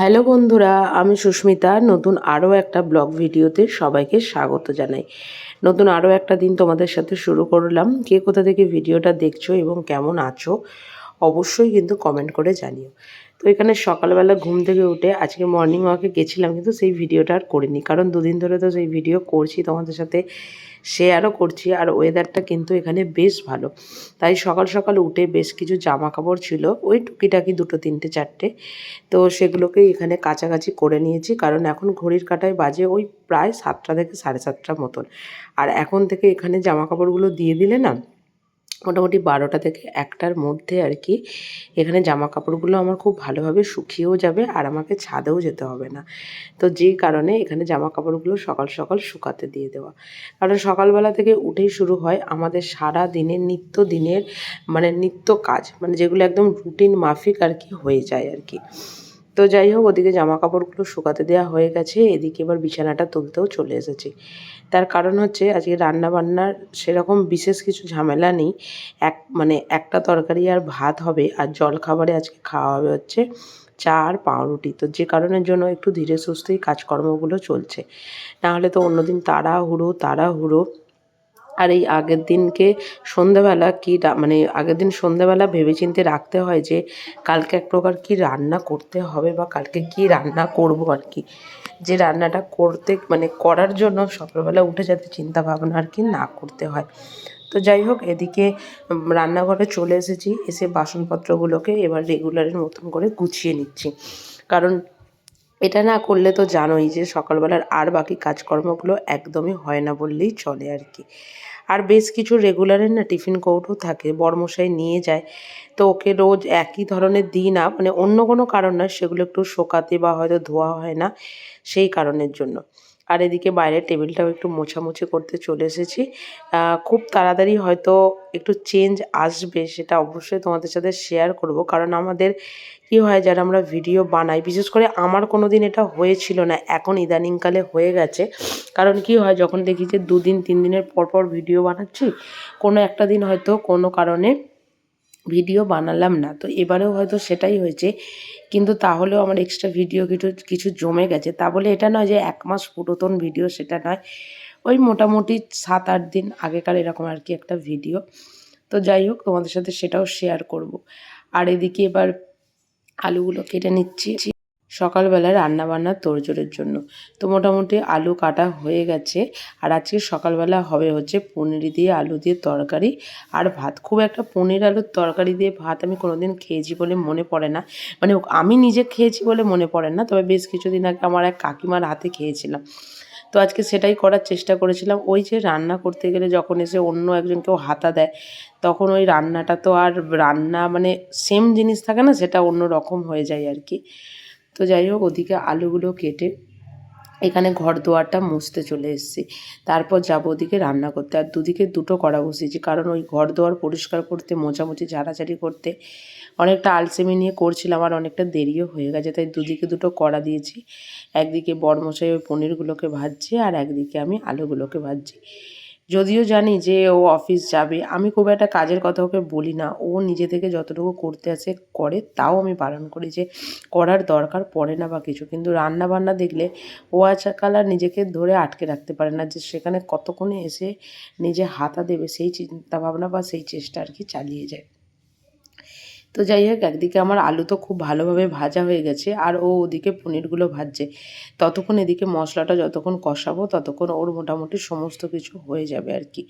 Hello বন্ধুরা, আমি সুস্মিতা। নতুন আরও একটা ব্লগ ভিডিওতে সবাইকে স্বাগত জানাই। নতুন আরও একটা দিন তোমাদের সাথে শুরু করলাম। কে কোথা থেকে ভিডিওটা দেখছ এবং কেমন আছো, অবশ্যই কিন্তু কমেন্ট করে জানিও। তো এখানে সকালবেলা ঘুম থেকে উঠে আজকে মর্নিং ওয়াকে গেছিলাম, কিন্তু সেই ভিডিওটা আর করিনি। কারণ দুদিন ধরে তো সেই ভিডিও করছি তোমাদের সাথে। শেয়ারও করছি, আর ওয়েদারটা কিন্তু এখানে বেশ ভালো। তাই সকাল সকাল উঠে বেশ কিছু জামা কাপড় ছিল, ওই টুকিটাকি দুটো, তিনটে, চারটে। তো সেগুলোকে এখানে কাছাকাছি করে নিয়েছি, কারণ এখন ঘড়ির কাটায় বাজে ওই প্রায় সাতটা থেকে সাড়ে সাতটার মতন। আর এখন থেকে এখানে জামা কাপড়গুলো দিয়ে দিলে না মোটামুটি বারোটা থেকে একটার মধ্যে আর কি। এখানে জামা কাপড়গুলো আমার খুব ভালোভাবে শুকিয়েও যাবে আর আমাকে ছাদেও যেতে হবে না। তো যেই কারণে এখানে জামা কাপড়গুলো সকাল সকাল শুকাতে দিয়ে দেওয়া। কারণ সকালবেলা থেকে উঠেই শুরু হয় আমাদের সারা দিনের নিত্য দিনের মানে নিত্য কাজ। মানে যেগুলো একদম রুটিন মাফিক আর কি হয়ে যায় আর কি। তো যাই হোক, ওদিকে জামা কাপড়গুলো শুকাতে দেওয়া হয়ে গেছে। এদিকে এবার বিছানাটা তুলতেও চলে এসেছি। তার কারণ হচ্ছে, আজকে রান্না বান্নার সেরকম বিশেষ কিছু ঝামেলা নেই। এক মানে একটা তরকারি আর ভাত হবে, আর জল খাবারে আজকে খাওয়া হবে হচ্ছে চা আর পাউরুটি। তো যে কারণের জন্য একটু ধীরে সুস্থেই কাজকর্মগুলো চলছে। নাহলে তো অন্যদিন তাড়াহুড়ো তাড়াহুড়ো আর এই আগের দিনকে সন্ধ্যাবেলা কী মানে আগের দিন সন্ধ্যাবেলা ভেবেচিন্তে রাখতে হয় যে কালকে এক প্রকার কী রান্না করতে হবে বা কালকে কী রান্না করব আর কি। যে রান্নাটা করতে মানে করার জন্য সকালবেলা উঠে যাতে চিন্তা ভাবনা আর কি না করতে হয়। তো যাই হোক, এদিকে রান্নাঘরে চলে এসেছি, এসে বাসনপত্রগুলোকে এবার রেগুলারের মতন করে গুছিয়ে নিচ্ছি। কারণ এটা না করলে তো জানোই যে সকালবেলার আর বাকি কাজকর্মগুলো একদমই হয় না বললেই চলে আর কি। আর বেশ কিছু রেগুলারের না টিফিন কৌটো থাকে, বর্মশাই নিয়ে যায়। তো ওকে রোজ একই ধরনের দিই না মানে অন্য কোনো কারণ না সেগুলো একটু শোকাতে বা হয়তো ধোয়া হয় না। সেই কারণের জন্য। আর এদিকে বাইরের টেবিলটাও একটু মোছামুছি করতে চলে এসেছি। খুব তাড়াতাড়ি হয়তো একটু চেঞ্জ আসবে সেটা অবশ্যই তোমাদের সাথে শেয়ার করব। কারণ আমাদের কি হয়, যারা আমরা ভিডিও বানাই, বিশেষ করে আমার কোনো দিন এটা হয়েছিল না, এখন ইদানিংকালে হয়ে গেছে। কারণ কি হয়, যখন দেখি যে দুদিন, তিন দিনের পর পর ভিডিও বানাচ্ছি, কোনো একটা দিন হয়তো কোনো কারণে ভিডিও বানালাম না। তো এবারেও হয়তো সেটাই হয়েছে। কিন্তু তাহলেও আমার এক্সট্রা ভিডিও কিছু কিছু জমে গেছে। তা বলে এটা নয় যে এক মাস পুরাতন ভিডিও সেটা নয়। ওই মোটামুটি সাত, আট দিন আগেকার এরকম আর কি একটা ভিডিও তো যাই হোক, তোমাদের সাথে সেটাও শেয়ার করব। আর এদিকে এবার আলুগুলো কেটে নিচ্ছি। সকালবেলা রান্নাবান্নার তোড়জোড়ের জন্য। তো মোটামুটি আলু কাটা হয়ে গেছে। আর আজকে সকালবেলা হবে হচ্ছে পনির দিয়ে আলু দিয়ে তরকারি। আর ভাত, খুব একটা পনির আলুর তরকারি দিয়ে ভাত আমি কোনোদিন খেয়েছি বলে মনে পড়ে না। মানে আমি নিজে খেয়েছি বলে মনে পড়ে না, তবে বেশ কিছুদিন আগে আমার এক কাকিমার হাতে খেয়েছিলাম। তো আজকে সেটাই করার চেষ্টা করেছিলাম। ওই যে রান্না করতে গেলে যখন এসে অন্য একজন কেউ হাতা দেয়, তখন ওই রান্নাটা তো আর রান্না মানে সেম জিনিস থাকে না, সেটা অন্য রকম হয়ে যায় আর কি। তো যাই হোক, ওদিকে আলুগুলো কেটে এখানে ঘর দোয়ারটা মুছতে চলে এসেছি। তারপর যাব ওদিকে রান্না করতে। আর দুদিকে দুটো কড়া বসিয়েছি, কারণ ওই ঘর দোয়ার পরিষ্কার করতে, মোছামুছি, ঝাড়াঝাড়ি করতে অনেকটা আলসেমি নিয়ে করছিলাম আর অনেকটা দেরিও হয়ে গেছে। তাই দুদিকে দুটো কড়া দিয়েছি। একদিকে বড়মশাই ওই পনিরগুলোকে ভাজছি আর একদিকে আমি আলুগুলোকে ভাজছি। যদিও জানি যে ও অফিস যাবে, আমি খুব একটা কাজের কথা ওকে বলি না। ও নিজে থেকে যতটুকু করতে আসে করে। তাও আমি বারণ করি যে, করার দরকার পড়ে না বা কিছু। কিন্তু রান্না বান্না দেখলে ও আজকাল আর নিজেকে ধরে আটকে রাখতে পারে না যে, সেখানে কতক্ষণে এসে নিজে হাতা দেবে, সেই চিন্তাভাবনা বা সেই চেষ্টা আর কি চালিয়ে যায়। তো যাই হোক, একদিকে আমার আলু তো খুব ভালোভাবে ভাজা হয়ে গেছে, আর ও ওদিকে পনিরগুলো ভাজছে। ততক্ষণ এদিকে মশলাটা যতক্ষণ কষাবো, ততক্ষণ ওর মোটামুটি সমস্ত কিছু হয়ে যাবে আর কি।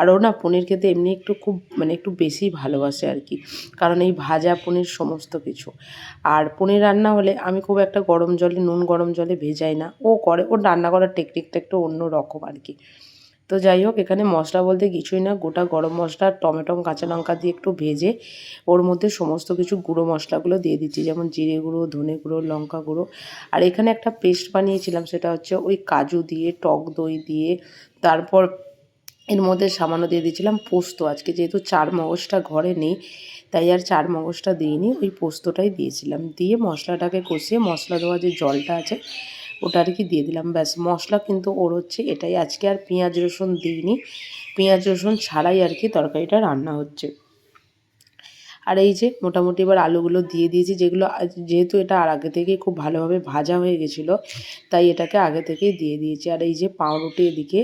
আর ও না পনির খেতে এমনি একটু খুব মানে একটু বেশি ভালোবাসে আর কি, কারণ এই ভাজা, পনির সমস্ত কিছু। আর পনির রান্না হলে আমি খুব একটা গরম জলে, নুন গরম জলে ভেজাই না। ও করে, ওর রান্না করার টেকনিকটা একটু অন্য রকম আর কি। তো যাই হোক, এখানে মশলা বলতে কিছুই না, গোটা গরম মশলা টমেটো, কাঁচা লঙ্কা দিয়ে একটু ভেজে ওর মধ্যে সমস্ত কিছু গুঁড়ো মশলাগুলো দিয়ে দিচ্ছি, যেমন জিরে গুঁড়ো, ধনে গুঁড়ো, লঙ্কা গুঁড়ো। আর এখানে একটা পেস্ট বানিয়েছিলাম, সেটা হচ্ছে ওই কাজু দিয়ে, টক দই দিয়ে, তারপর এর মধ্যে সামান্য দিয়ে দিয়েছিলাম পোস্ত। আজকে যেহেতু চার মগজটা ঘরে নেই, তাই আর চার মগজটা দিইনি, ওই পোস্তটাই দিয়েছিলাম। দিয়ে মশলাটাকে কষিয়ে মশলা দেওয়া যে জলটা আছে ওটা আর কি দিয়ে দিলাম, ব্যাস। মশলা কিন্তু ওর হচ্ছে এটাই আজকে। আর পেঁয়াজ রসুন দিইনি। পেঁয়াজ রসুন ছাড়াই আর কি তরকারিটা রান্না হচ্ছে। আর এই যে মোটামুটি এবার আলুগুলো দিয়ে দিয়েছি, যেগুলো যেহেতু এটা আর আগে থেকেই খুব ভালোভাবে ভাজা হয়ে গেছিল, তাই এটাকে আগে থেকেই দিয়ে দিয়েছি। আর এই যে পাউরুটি এদিকে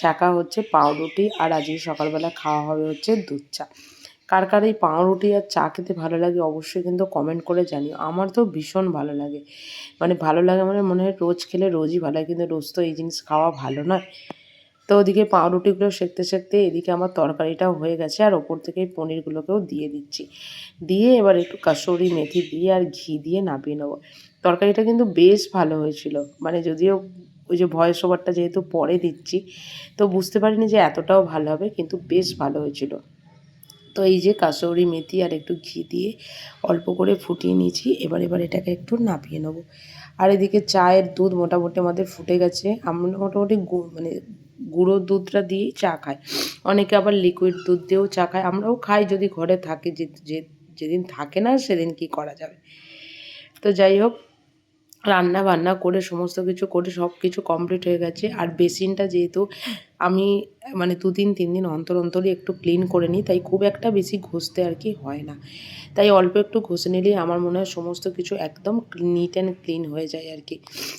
শাঁকা হচ্ছে পাউরুটি, আর আজকে সকালবেলা খাওয়া হবে হচ্ছে দুধ চা। কার কার এই পাউরুটি আর চা খেতে ভালো লাগে অবশ্যই কিন্তু কমেন্ট করে জানিও। আমার তো ভীষণ ভালো লাগে। মানে ভালো লাগে মানে মনে হয় রোজ খেলে রোজই ভালো লাগে, কিন্তু রোজ তো এই জিনিস খাওয়া ভালো নয়। তো ওদিকে পাউরুটিগুলো সেঁকতে সেঁকতে এদিকে আমার তরকারিটাও হয়ে গেছে আর ওপর থেকে পনিরগুলোকেও দিয়ে দিচ্ছি। দিয়ে এবার একটু কাসুরি মেথি দিয়ে আর ঘি দিয়ে নামিয়ে নেব। তরকারিটা কিন্তু বেশ ভালো হয়েছিল। মানে যদিও ওই যে ভয়েস ওভারটা যেহেতু পরে দিচ্ছি, তো বুঝতে পারিনি যে এতটাও ভালো হবে, কিন্তু বেশ ভালো হয়েছিল। তো এই যে কাসৌরি মেথি আর একটু ঘি দিয়ে অল্প করে ফুটিয়ে নিয়েছি। এবার এবার এটাকে একটু নাপিয়ে নেব। আর এদিকে চায়ের দুধ মোটামুটি আমাদের ফুটে গেছে। আমরা মোটামুটি মানে গুঁড়ো দুধটা দিয়েই চা খাই। অনেকে আবার লিকুইড দুধ দিয়েও চা খায়। আমরাও খাই যদি ঘরে থাকে যে- যেদিন থাকে না সেদিন কি করা যাবে? তো যাই হোক রান্না বান্না করে সমস্ত কিছু করে সব কিছু কমপ্লিট হয়ে গেছে। আর বেসিনটা যেহেতু আমি মানে দুদিন তিন দিন অন্তর অন্তরই একটু ক্লিন করে নিই তাই খুব একটা বেশি ঘষতে আর কি হয় না। তাই অল্প একটু ঘষে নিলেই আমার মনে হয় সমস্ত কিছু একদম নিট অ্যান্ড ক্লিন হয়ে যায় আর কি।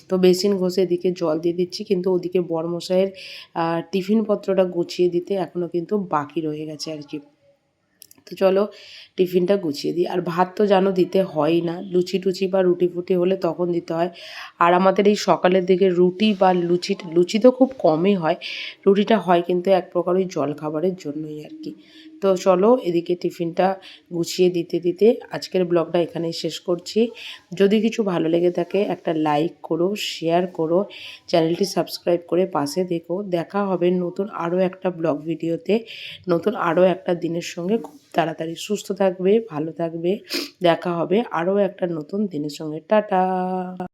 তো বেসিন ঘষে এদিকে জল দিয়ে দিচ্ছি কিন্তু ওদিকে বড়মশাইয়ের আহ, টিফিন পত্রটা গুছিয়ে দিতে এখনও কিন্তু বাকি রয়ে গেছে আর কি। তো চলো টিফিনটা গুছিয়ে দিই। আর ভাত তো জানো দিতে হয় না। লুচি টুচি বা রুটি ফুটি হলে তখন দিতে হয়। আর আমাদের এই সকালের দিকে রুটি বা লুচি লুচি তো খুব কমই হয়। রুটিটা হয় কিন্তু এক প্রকার ওই জল খাবারের জন্যই আর কি। তো চলো এদিকে টিফিনটা গুছিয়ে দিতে দিতে আজকের ব্লগটা এখানেই শেষ করছি। যদি কিছু ভালো লেগে থাকে একটা লাইক করো, শেয়ার করো, চ্যানেলটি সাবস্ক্রাইব করে পাশে দেখো। দেখা হবে নতুন আরও একটা ব্লগ ভিডিওতে। নতুন আরও একটা দিনের সঙ্গে খুব তাড়াতাড়ি সুস্থ থাকবে, ভালো থাকবে। দেখা হবে আরও একটা নতুন দিনের সঙ্গে। টাটা!